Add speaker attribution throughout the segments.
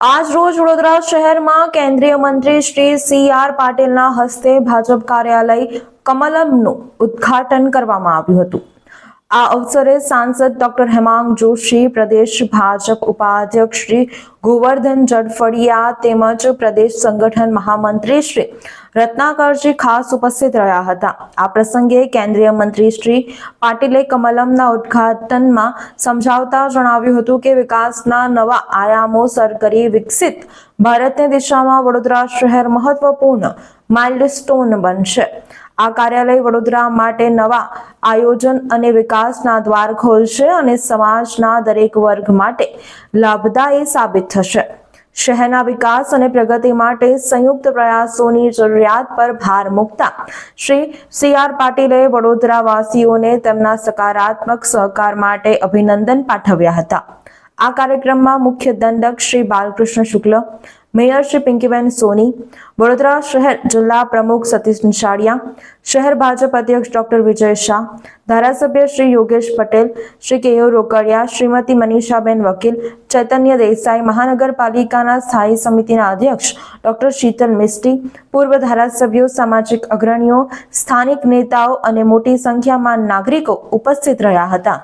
Speaker 1: આજ રોજ વડોદરા શહેરમાં કેન્દ્રીય મંત્રી શ્રી સી આર પાટીલના હસ્તે ભાજપ કાર્યાલય કમલમનું ઉદ્ઘાટન કરવામાં આવ્યું હતું. આ અવસરે સાંસદ ડોક્ટર હેમાંગ જોશી, પ્રદેશ ભાજપ ઉપાધ્યક્ષ શ્રી ગોવર્ધન જડફળિયા તેમજ પ્રદેશ સંગઠન મહામંત્રી શ્રી રત્નાકરજી ખાસ ઉપસ્થિત રહ્યા હતા. આ પ્રસંગે કેન્દ્રીય મંત્રી શ્રી પાટીલે કમલમના ઉદ્ઘાટનમાં સમજાવતા જણાવ્યું હતું કે વિકાસના નવા આયામો સર કરી વિકસિત ભારતની દિશામાં વડોદરા શહેર મહત્વપૂર્ણ માઇલસ્ટોન બનશે. આ કાર્યાલય વડોદરા માટે નવા આયોજન અને વિકાસના દ્વાર ખોલશે અને સમાજના દરેક વર્ગ માટે લાભદાયી સાબિત થશે. શહેરના વિકાસ અને પ્રગતિ માટે સંયુક્ત પ્રયાસોની જરૂરિયાત પર ભાર મૂકતા શ્રી સી આર પાટીલે વડોદરાવાસીઓને તેમના સકારાત્મક સહકાર માટે અભિનંદન પાઠવ્યા હતા. આ કાર્યક્રમમાં મુખ્ય દંડક શ્રી બાલકૃષ્ણ શુક્લ, મેયર શ્રી પિંકીબેન સોની, વડોદરા શહેર જિલ્લા પ્રમુખ સતીશ નિશાળિયા, શહેર ભાજપ અધ્યક્ષ ડોક્ટર વિજય શાહ, ધારાસભ્ય શ્રી યોગેશ પટેલ, શ્રી કેયુ રોકડિયા, શ્રીમતી મનીષાબેન વકીલ, ચૈતન્ય દેસાઈ મહાનગરપાલિકાના સ્થાયી સમિતિના અધ્યક્ષ ડોક્ટર શીતલ મિસ્ટી, પૂર્વ ધારાસભ્યો, સામાજિક અગ્રણીઓ, સ્થાનિક નેતાઓ અને મોટી સંખ્યામાં નાગરિકો ઉપસ્થિત રહ્યા હતા.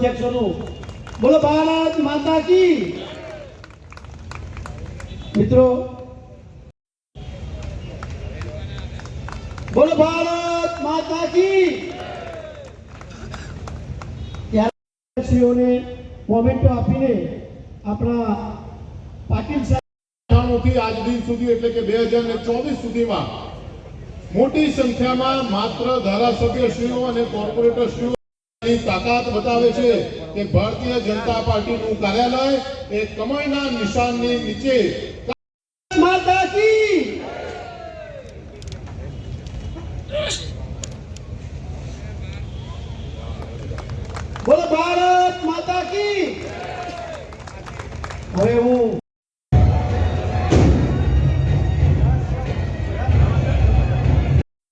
Speaker 2: અધ્યક્ષોનું. બોલો ભારત માતા મિત્રો. બોલો ભારત માતા આપીને આપણા પાટીલ
Speaker 3: આજ દિન સુધી એટલે કે બે હજાર ને ચોવીસ સુધીમાં મોટી સંખ્યામાં માત્ર ધારાસભ્યશ્રીઓ અને કોર્પોરેટરશ્રીઓ ની તાકાત બતાવે છે કે ભારતીય જનતા પાર્ટીનું કાર્યાલય એ કમળના નિશાનની નીચે
Speaker 2: બોલો ભારત માતા કી હવે હું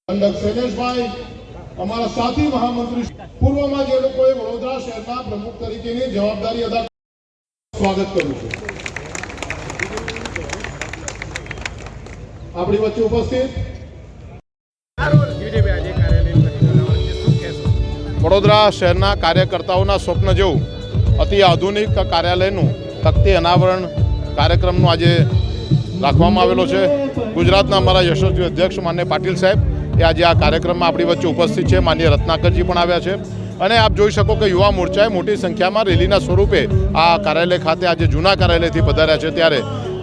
Speaker 3: દંડક શૈલેષભાઈ અમારા સાથી મહામંત્રી પૂર્વમાં જે લોકોએ વડોદરા શહેરના પ્રમુખ તરીકેની જવાબદારી અદા સ્વાગત કરું છું. આપણી વચ્ચે ઉપસ્થિત વડોદરા શહેરના કાર્યકર્તાઓના સ્વપ્ન જેવું અતિ આધુનિક કાર્યાલયનું તકતી અનાવરણ કાર્યક્રમનું આજે રાખવામાં આવેલો છે. ગુજરાતના અમારા યશસ્વી અધ્યક્ષ માન્ય પાટીલ સાહેબ એ આજે આ કાર્યક્રમમાં આપણી વચ્ચે ઉપસ્થિત છે માન્ય રત્નાકરજી પણ આવ્યા છે. અને આપ જોઈ શકો કે યુવા મોરચાએ મોટી સંખ્યામાં રેલીના સ્વરૂપે આ કાર્યાલય ખાતે આજે જૂના કાર્યાલયથી પધાર્યા છે. ત્યારે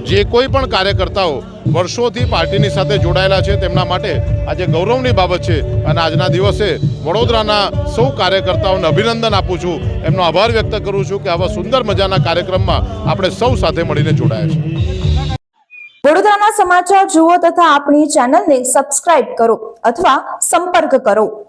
Speaker 3: જે કોઈ પણ કાર્યકર્તાઓ વર્ષોથી પાર્ટીની સાથે જોડાયેલા છે તેમના માટે આજે ગૌરવની બાબત છે. અને આજના દિવસે વડોદરાના સૌ કાર્યકર્તાઓને અભિનંદન આપું છું. એમનો આભાર વ્યક્ત કરું છું કે આવા સુંદર મજાના કાર્યક્રમમાં આપણે સૌ સાથે મળીને જોડાયા છે.
Speaker 1: વડોદરાના સમાચાર જુઓ તથા આપણી ચેનલને સબસ્ક્રાઇબ કરો અથવા સંપર્ક કરો.